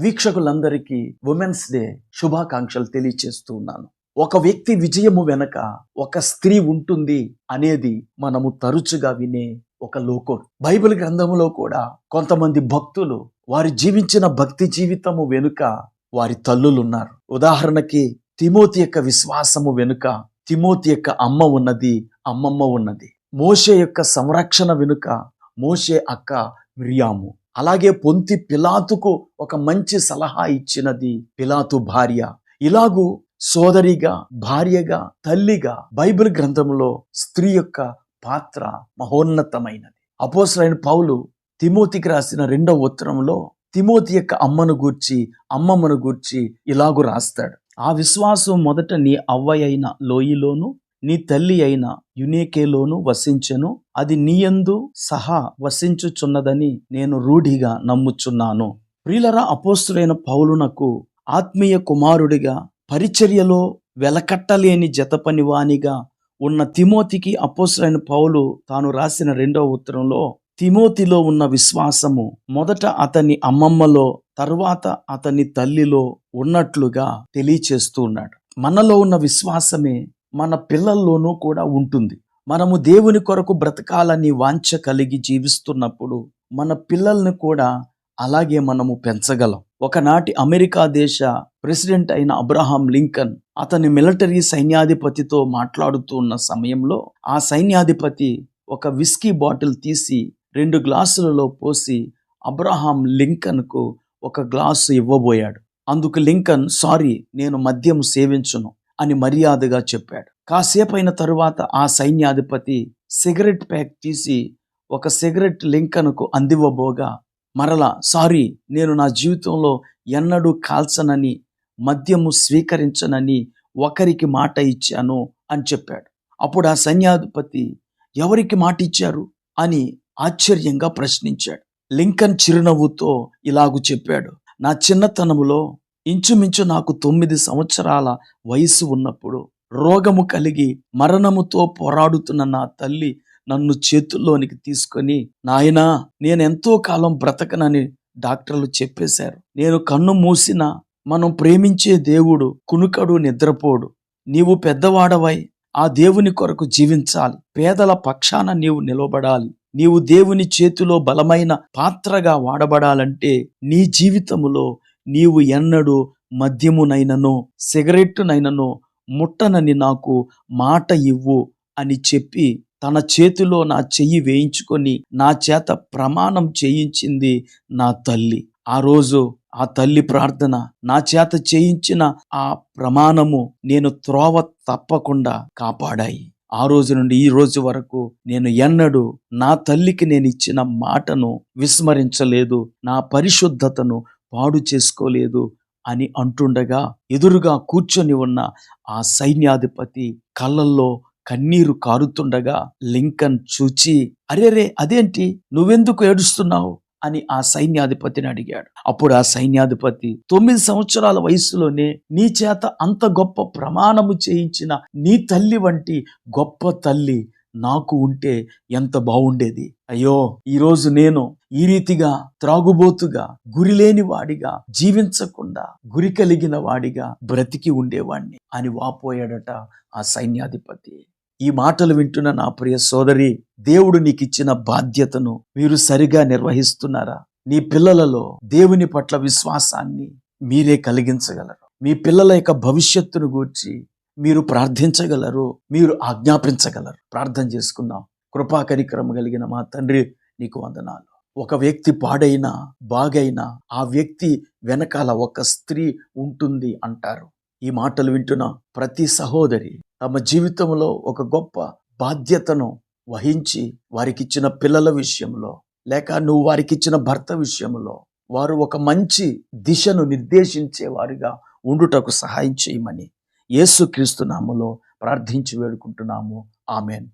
వీక్షకులందరికీ women's day శుభాకాంక్షలు తెలియచేస్తూ ఉన్నాను. ఒక వ్యక్తి విజయము వెనక ఒక స్త్రీ ఉంటుంది అనేది మనము తరచుగా వినే ఒక లోకం. బైబిల్ గ్రంథంలో కూడా కొంతమంది భక్తులు వారి జీవించిన భక్తి జీవితము వెనుక వారి తల్లులు ఉన్నారు ఉదాహరణకి తిమోతి యొక్క విశ్వాసము వెనుక తిమోతి యొక్క అమ్మ ఉన్నది అమ్మమ్మ ఉన్నది. మోషే యొక్క సంరక్షణ వెనుక మోషే అక్క మిరియాము. అలాగే పొంతి పిలాతుకు ఒక మంచి సలహా ఇచ్చినది పిలాతు భార్య. ఇలాగూ సోదరిగా భార్యగా తల్లిగా బైబిల్ గ్రంథంలో స్త్రీ యొక్క పాత్ర మహోన్నతమైనది. అపోసరైన పౌలు తిమోతికి రాసిన రెండవ ఉత్తరంలో తిమోతి యొక్క అమ్మను గూర్చి అమ్మమ్మను గూర్చి ఇలాగూ రాస్తాడు. ఆ విశ్వాసం మొదట నీ అవ్వ అయిన లోయలోను నీ తల్లి అయిన యునేకేలోను వసించెను అది నీయందు సహా వసించుచున్నదని నేను రూఢిగా నమ్ముచున్నాను. ప్రియులరా అపోస్తులైన పౌలునకు ఆత్మీయ కుమారుడిగా పరిచర్యలో వెలకట్టలేని జతపనివానిగా ఉన్న తిమోతికి అపోస్తులైన పౌలు తాను రాసిన రెండవ ఉత్తరంలో తిమోతిలో ఉన్న విశ్వాసము మొదట అతని అమ్మమ్మలో తరువాత అతని తల్లిలో ఉన్నట్లుగా తెలియచేస్తూ ఉన్నాడు. మనలో ఉన్న విశ్వాసమే మన పిల్లల్లోనూ కూడా ఉంటుంది. మనము దేవుని కొరకు బ్రతకాలని వాంఛ కలిగి జీవిస్తున్నప్పుడు మన పిల్లల్ని కూడా అలాగే మనము పెంచగలం. ఒకనాటి అమెరికా దేశ ప్రెసిడెంట్ అయిన అబ్రహాం లింకన్ అతని మిలిటరీ సైన్యాధిపతితో మాట్లాడుతూ ఉన్న సమయంలో ఆ సైన్యాధిపతి ఒక విస్కీ బాటిల్ తీసి రెండు గ్లాసులలో పోసి అబ్రహాం లింకన్కు ఒక గ్లాసు ఇవ్వబోయాడు. అందుకు లింకన్ సారీ నేను మద్యం సేవించును. అని మర్యాదగా చెప్పాడు. కాసేపు అయిన తరువాత ఆ సైన్యాధిపతి సిగరెట్ ప్యాక్ తీసి ఒక సిగరెట్ లింకన్కు అందివ్వబోగా మరలా సారీ నేను నా జీవితంలో ఎన్నడూ కాల్చనని మద్యము స్వీకరించనని ఒకరికి మాట ఇచ్చాను అని చెప్పాడు. అప్పుడు ఆ సైన్యాధిపతి ఎవరికి మాట ఇచ్చారు? అని ఆశ్చర్యంగా ప్రశ్నించాడు. లింకన్ చిరునవ్వుతో ఇలాగు చెప్పాడు నా చిన్నతనములో ఇంచుమించు నాకు తొమ్మిది సంవత్సరాల వయసు ఉన్నప్పుడు రోగము కలిగి మరణముతో పోరాడుతున్న నా తల్లి నన్ను చేతుల్లోనికి తీసుకొని నాయనా నేనెంతో కాలం బ్రతకనని డాక్టర్లు చెప్పేశారు. నేను కన్ను మూసిన మనం ప్రేమించే దేవుడు కునుకడు నిద్రపోడు. నీవు పెద్దవాడవై ఆ దేవుని కొరకు జీవించాలి. పేదల పక్షాన నీవు నిలబడాలి. నీవు దేవుని చేతిలో బలమైన పాత్రగా వాడబడాలంటే నీ జీవితములో నీవు ఎన్నడూ మద్యమునైనను సిగరెట్టునైనను ముట్టనని నాకు మాట ఇవ్వు అని చెప్పి తన చేతిలో నా చెయ్యి వేయించుకొని నా చేత ప్రమాణం చేయించింది నా తల్లి. ఆ రోజు ఆ తల్లి ప్రార్థన నా చేత చేయించిన ఆ ప్రమాణము నేను త్రోవ తప్పకుండా కాపాడాయి. ఆ రోజు నుండి ఈ రోజు వరకు నేను ఎన్నడూ నా తల్లికి నేను ఇచ్చిన మాటను విస్మరించలేదు నా పరిశుద్ధతను పాడు చేసుకోలేదు అని అంటుండగా ఎదురుగా కూర్చొని ఉన్న ఆ సైన్యాధిపతి కళ్ళల్లో కన్నీరు కారుతుండగా లింకన్ చూచి అరేరే అదేంటి? నువ్వెందుకు ఏడుస్తున్నావు? అని ఆ సైన్యాధిపతిని అడిగాడు. అప్పుడు ఆ సైన్యాధిపతి తొమ్మిది సంవత్సరాల వయసులోనే నీ చేత అంత గొప్ప ప్రమాణము చేయించిన నీ తల్లి వంటి గొప్ప తల్లి నాకు ఉంటే ఎంత బాగుండేది? అయ్యో ఈరోజు నేను ఈ రీతిగా త్రాగుబోతుగా గురిలేని వాడిగా జీవించకుండా గురి కలిగిన వాడిగా బ్రతికి ఉండేవాణ్ణి అని వాపోయాడట ఆ సైన్యాధిపతి. ఈ మాటలు వింటున్న నా ప్రియ సోదరి దేవుడు నీకు ఇచ్చిన బాధ్యతను మీరు సరిగా నిర్వహిస్తున్నారా? నీ పిల్లలలో దేవుని పట్ల విశ్వాసాన్ని మీరే కలిగించగలరు. మీ పిల్లల యొక్క భవిష్యత్తును గూర్చి మీరు ప్రార్థించగలరు మీరు ఆజ్ఞాపించగలరు. ప్రార్థన చేసుకుందాం. కృపా కనికరం కలిగిన మా తండ్రి నీకు వందనాలు. ఒక వ్యక్తి పాడైనా బాగైనా ఆ వ్యక్తి వెనకాల ఒక స్త్రీ ఉంటుంది అంటారు. ఈ మాటలు వింటున్న ప్రతి సహోదరి తమ జీవితంలో ఒక గొప్ప బాధ్యతను వహించి వారికిచ్చిన పిల్లల విషయంలో లేక నువ్వు వారికిచ్చిన భర్త విషయంలో వారు ఒక మంచి దిశను నిర్దేశించేవారుగా ఉండుటకు సహాయం చేయమని యేసుక్రీస్తు నామలో ప్రార్థించి వేడుకుంటున్నాము. ఆమెన్.